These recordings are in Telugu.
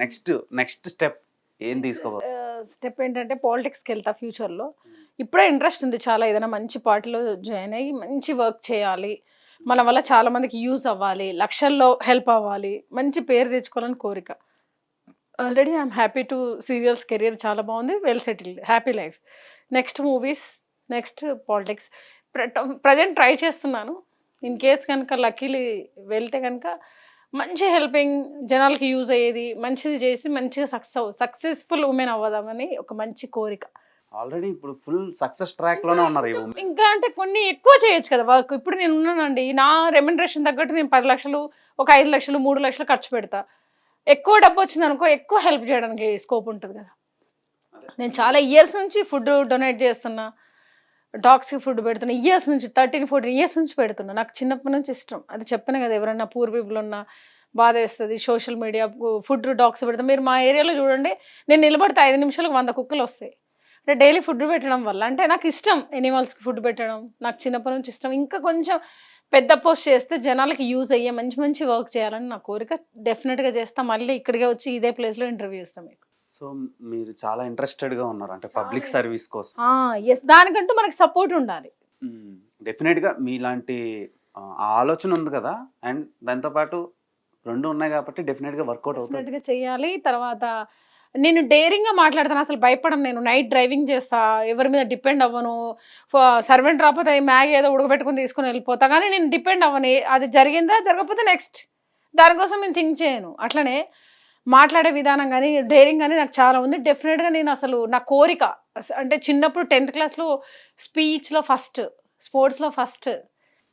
నెక్స్ట్ నెక్స్ట్ స్టెప్ ఏం తీసుకోబో? స్టెప్ ఏంటంటే పాలిటిక్స్కి వెళ్తా ఫ్యూచర్లో. ఇప్పుడే ఇంట్రెస్ట్ ఉంది చాలా ఏదైనా మంచి పార్టీలో జాయిన్ అయ్యి మంచి వర్క్ చేయాలి. మన వల్ల చాలా మందికి యూజ్ అవ్వాలి లక్షల్లో హెల్ప్ అవ్వాలి మంచి పేరు తెచ్చుకోవాలని కోరిక. Already I'm happy to serials career చాలా బాగుంది well settled happy life. Next movies next politics. Present try చేస్తున్నాను. ఇన్ కేస్ కనుక లక్కీలీ వెళ్తే కనుక మంచి హెల్పింగ్ జనాలకి యూజ్ అయ్యేది మంచిది చేసి మంచిగా సక్సెస్ సక్సెస్ఫుల్ ఉమెన్ అవ్వదామని ఒక మంచి కోరిక. ఆల్రెడీ ఇప్పుడు ఫుల్ సక్సెస్ ట్రాక్లోనే ఉన్నారు. ఇంకా అంటే కొన్ని ఎక్కువ చేయొచ్చు కదా వర్క్. ఇప్పుడు నేను ఉన్నానండి నా రెమ్యునరేషన్ తగ్గట్టు నేను పది లక్షలు ఒక ఐదు లక్షలు మూడు లక్షలు ఖర్చు పెడతా. ఎక్కువ డబ్బు వచ్చింది అనుకో ఎక్కువ హెల్ప్ చేయడానికి స్కోప్ ఉంటుంది కదా. నేను చాలా ఇయర్స్ నుంచి ఫుడ్ డొనేట్ చేస్తున్నా. డాగ్స్కి ఫుడ్ పెడుతున్నా ఇయర్స్ నుంచి థర్టీన్ ఫోర్టీన్ ఇయర్స్ నుంచి పెడుతున్నా. నాకు చిన్నప్పటి నుంచి ఇష్టం. అది చెప్పాను కదా ఎవరైనా పూర్ పీపుల్ ఉన్నా బాధ వేస్తుంది సోషల్ మీడియా ఫుడ్ డాగ్స్ పెడతాం. మీరు మా ఏరియాలో చూడండి నేను నిలబడితే ఐదు నిమిషాలకు వంద కుక్కలు వస్తాయి. అంటే డైలీ ఫుడ్ పెట్టడం వల్ల అంటే నాకు ఇష్టం ఎనిమల్స్కి ఫుడ్ పెట్టడం. నాకు చిన్నప్పటి నుంచి ఇష్టం. ఇంకా కొంచెం పెద్ద పోస్ట్ చేస్తే జనాలకి యూజ్ అయ్యే మంచి మంచి వర్క్ చేయాలని నా కోరిక. డెఫినెట్గా చేస్తాం. మళ్ళీ ఇక్కడికే వచ్చి ఇదే ప్లేస్లో ఇంటర్వ్యూ చేస్తాం మీకు. సో మీరు చాలా ఇంట్రెస్టెడ్గా ఉన్నారు. అంటే పబ్లిక్ సర్వీస్ కోసం. ఎస్ దానికంటూ మనకి సపోర్ట్ ఉండాలి. డెఫినెట్గా మీలాంటి ఆలోచన ఉంది కదా. అండ్ దాంతో పాటు రెండు ఉన్నాయి కాబట్టి డెఫినెట్గా వర్కౌట్ అవుతుంది. చేయాలి. తర్వాత నేను డేరింగ్గా మాట్లాడతాను. అసలు భయపడను నేను. నైట్ డ్రైవింగ్ చేస్తా. ఎవరి మీద డిపెండ్ అవ్వను. సర్వెంట్ రాకపోతే మ్యాగీ ఏదో ఉడకబెట్టుకుని తీసుకుని వెళ్ళిపోతా. కానీ నేను డిపెండ్ అవ్వను. అది జరిగిందా? జరగకపోతే నెక్స్ట్. దానికోసం నేను థింక్ చేయను. అట్లనే మాట్లాడే విధానం కానీ డేరింగ్ కానీ నాకు చాలా ఉంది. డెఫినెట్గా నేను అసలు నా కోరిక అంటే చిన్నప్పుడు టెన్త్ క్లాస్లో స్పీచ్లో ఫస్ట్ స్పోర్ట్స్లో ఫస్ట్.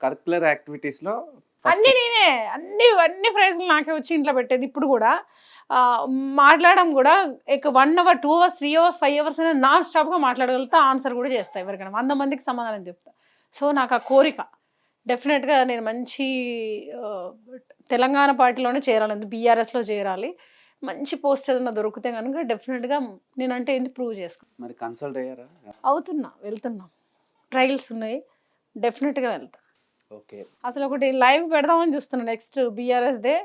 కరికులర్ యాక్టివిటీస్లో first అన్ని నేనే అన్ని అన్ని ప్రైజ్లు నాకే వచ్చి ఇంట్లో పెట్టేది ఇప్పుడు కూడా. మాట్లాడడం కూడా ఇక one hour two hours three hours five hours అయినా నాన్ స్టాప్గా మాట్లాడగలుగుతా ఆన్సర్ కూడా చేస్తా ఎవరికైనా. వంద మందికి సమాధానం చెప్తా. సో నాకు ఆ కోరిక. డెఫినెట్గా నేను మంచి తెలంగాణ పార్టీలోనే చేరాలి. బీఆర్ఎస్లో చేరాలి. మంచి పోస్ట్ ఏదైనా దొరికితే కనుక డెఫినెట్గా నేనంటే ఏంటి ప్రూవ్ చేసుకో మరి కన్సల్ట్ అయ్యారా? అవుతున్నా వెళ్తున్నా. ట్రయల్స్ ఉన్నాయి డెఫినెట్గా వెళ్తా. ఓకే. అసలు ఒకటి లైవ్ పెడదామని చూస్తున్నాను నెక్స్ట్ బీఆర్ఎస్ డే.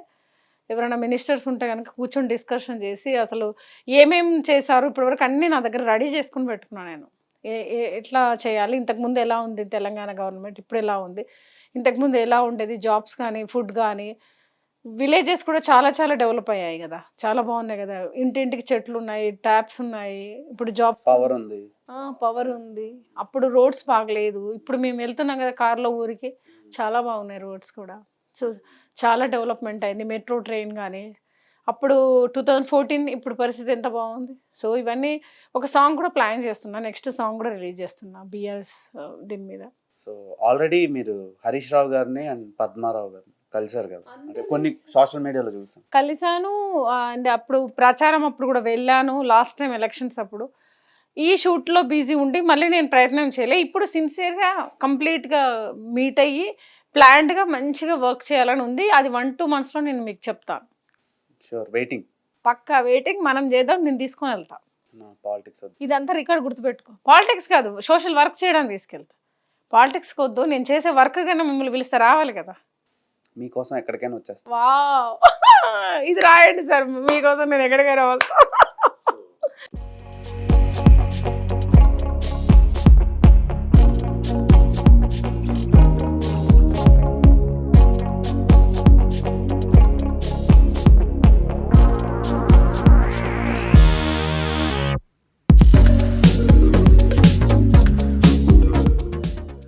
ఎవరైనా మినిస్టర్స్ ఉంటే కనుక కూర్చొని డిస్కషన్ చేసి అసలు ఏమేం చేశారు ఇప్పటివరకు అన్నీ నా దగ్గర రెడీ చేసుకుని పెట్టుకున్నాను నేను. ఎట్లా చేయాలి ఇంతకుముందు ఎలా ఉంది తెలంగాణ గవర్నమెంట్ ఇప్పుడు ఎలా ఉంది ఇంతకుముందు ఎలా ఉండేది జాబ్స్ కానీ ఫుడ్ కానీ విలేజెస్ కూడా చాలా చాలా డెవలప్ అయ్యాయి కదా. చాలా బాగున్నాయి కదా. ఇంటింటికి చెట్లు ఉన్నాయి ట్యాప్స్ ఉన్నాయి. ఇప్పుడు జాబ్ పవర్ ఉంది. పవర్ ఉంది. అప్పుడు రోడ్స్ బాగలేదు. ఇప్పుడు మేము వెళ్తున్నాం కదా కార్లో ఊరికి. చాలా బాగున్నాయి రోడ్స్ కూడా. సో చాలా డెవలప్మెంట్ అయింది. మెట్రో ట్రైన్ కానీ అప్పుడు టూ థౌజండ్ ఫోర్టీన్ ఇప్పుడు పరిస్థితి ఎంత బాగుంది? సో ఇవన్నీ ఒక సాంగ్ కూడా ప్లాన్ చేస్తున్నా. నెక్స్ట్ సాంగ్ కూడా రిలీజ్ చేస్తున్నా బిఆర్ఎస్ దీని మీద. సో ఆల్రెడీ మీరు హరీష్ రావు గారిని అండ్ పద్మారావు గారిని కలిశారు కదా. అంటే కొన్ని సోషల్ మీడియాలో చూసాం. కలిశాను అండ్ అప్పుడు ప్రచారం అప్పుడు కూడా వెళ్ళాను లాస్ట్ టైం ఎలక్షన్స్ అప్పుడు. ఈ షూట్లో బిజీ ఉండి మళ్ళీ నేను ప్రయత్నం చేయలే. ఇప్పుడు సిన్సియర్గా కంప్లీట్గా మీట్ అయ్యి ప్లాన్డ్గా మంచిగా వర్క్ చేయాలని ఉంది. అది వన్ టూ మంత్స్లో నేను మీకు చెప్తాను. షూర్ వెయిటింగ్ పక్కా వెయిటింగ్ మనం చేద్దాం నేను తీసుకొని వెళ్తా. నా పాలిటిక్స్ ఇదంతా రికార్డ్ గుర్తుపెట్టుకో. పాలిటిక్స్ కాదు సోషల్ వర్క్ చేయడానికి తీసుకెళ్తా. పాలిటిక్స్కి వద్దు నేను చేసే వర్క్ కన్నా మిమ్మల్ని పిలిస్తే రావాలి కదా. మీకోసం ఎక్కడికైనా వచ్చేస్తాను ఇది రాయండి సార్ మీకోసం నేను ఎక్కడికైనా రావాలి